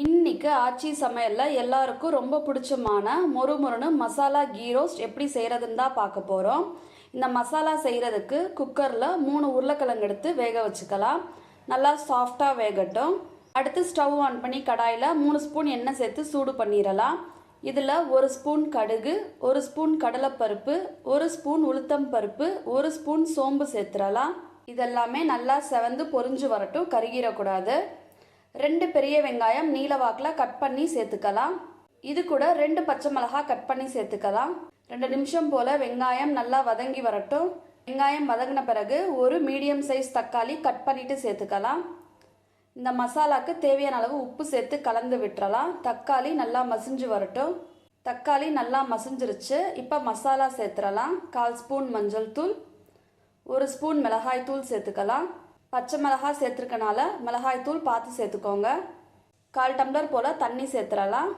இன்னைக்கு ஆச்சி சமையலில் எல்லாருக்கும் ரொம்ப பிடிச்சமான மொறுமொறுன்னு மசாலா கீ ரோஸ்ட் எப்படி செய்கிறதுன்னு தான் பார்க்க போகிறோம் இந்த மசாலா செய்கிறதுக்கு குக்கரில் மூணு உருளைக்கிழங்கு எடுத்து வேக வச்சுக்கலாம். நல்லா சாஃப்டாக வேகட்டும். அடுத்து ஸ்டவ் ஆன் பண்ணி கடாயில் மூணு ஸ்பூன் எண்ணெய் சேர்த்து சூடு பண்ணிடலாம். இதில் ஒரு ஸ்பூன் கடுகு ஒரு ஸ்பூன் கடலைப்பருப்பு ஒரு ஸ்பூன் உளுத்தம் பருப்பு ஒரு ஸ்பூன் சோம்பு சேர்த்துடலாம். இதெல்லாமே நல்லா செவந்து பொரிஞ்சு வரட்டும் கருகிடக்கூடாது. ரெண்டு பெரிய வெங்காயம் நீல வாக்கில் கட் பண்ணி சேர்த்துக்கலாம். இது கூட ரெண்டு பச்சை மிளகாய் கட் பண்ணி சேர்த்துக்கலாம். ரெண்டு நிமிஷம் போல் வெங்காயம் நல்லா வதங்கி வரட்டும். வெங்காயம் வதங்கின பிறகு ஒரு மீடியம் சைஸ் தக்காளி கட் பண்ணிட்டு சேர்த்துக்கலாம். இந்த மசாலாக்கு தேவையான அளவு உப்பு சேர்த்து கலந்து விட்டுறலாம். தக்காளி நல்லா மசிஞ்சு வரட்டும். தக்காளி நல்லா மசிஞ்சிருச்சு. இப்போ மசாலா சேர்த்துடலாம் கால் ஸ்பூன் மஞ்சள் தூள் ஒரு ஸ்பூன் மிளகாய் தூள் சேர்த்துக்கலாம். பச்சை மிளகாய் சேர்த்துருக்கனால மிளகாய் தூள் பார்த்து சேர்த்துக்கோங்க. கால் டம்ளர் போல் தண்ணி சேர்த்துடலாம்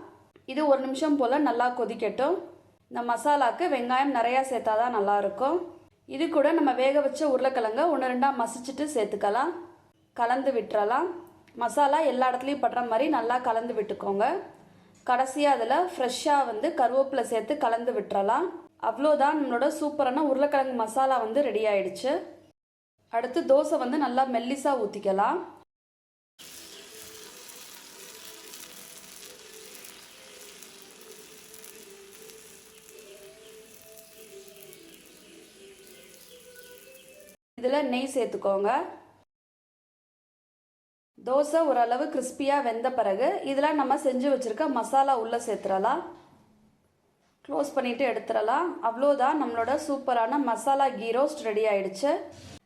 இது ஒரு நிமிஷம் போல் நல்லா கொதிக்கட்டும். இந்த மசாலாக்கு வெங்காயம் நிறையா சேர்த்தா தான் நல்லாயிருக்கும். இது கூட நம்ம வேக வச்ச உருளைக்கிழங்க ஒன்று ரெண்டாக மசிச்சுட்டு சேர்த்துக்கலாம். கலந்து விட்டுறலாம். மசாலா எல்லா இடத்துலையும் படுற மாதிரி நல்லா கலந்து விட்டுக்கோங்க. கடைசியாக அதில் ஃப்ரெஷ்ஷாக வந்து கருவேப்பிலை சேர்த்து கலந்து விட்டுறலாம். அவ்வளோதான் நம்மளோட சூப்பரான உருளைக்கிழங்கு மசாலா வந்து ரெடி ஆயிடுச்சு. அடுத்து தோசை வந்து நல்லா மெல்லிசாக ஊற்றிக்கலாம் இதில் நெய் சேர்த்துக்கோங்க. தோசை ஓரளவு கிறிஸ்பியாக வெந்த பிறகு இதெல்லாம் நம்ம செஞ்சு வச்சுருக்க மசாலா உள்ளே சேர்த்துடலாம். க்ளோஸ் பண்ணிவிட்டு எடுத்துடலாம். அவ்வளோதான் நம்மளோட சூப்பரான மசாலா கீ ரோஸ்ட் ரெடி ஆயிடுச்சு.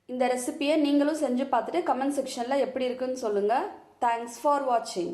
இந்த ரெசிபியை நீங்களும் செஞ்சு பார்த்துட்டு கமெண்ட் செக்ஷனில் எப்படி இருக்குன்னு சொல்லுங்கள் தேங்க்ஸ் ஃபார் வாட்சிங்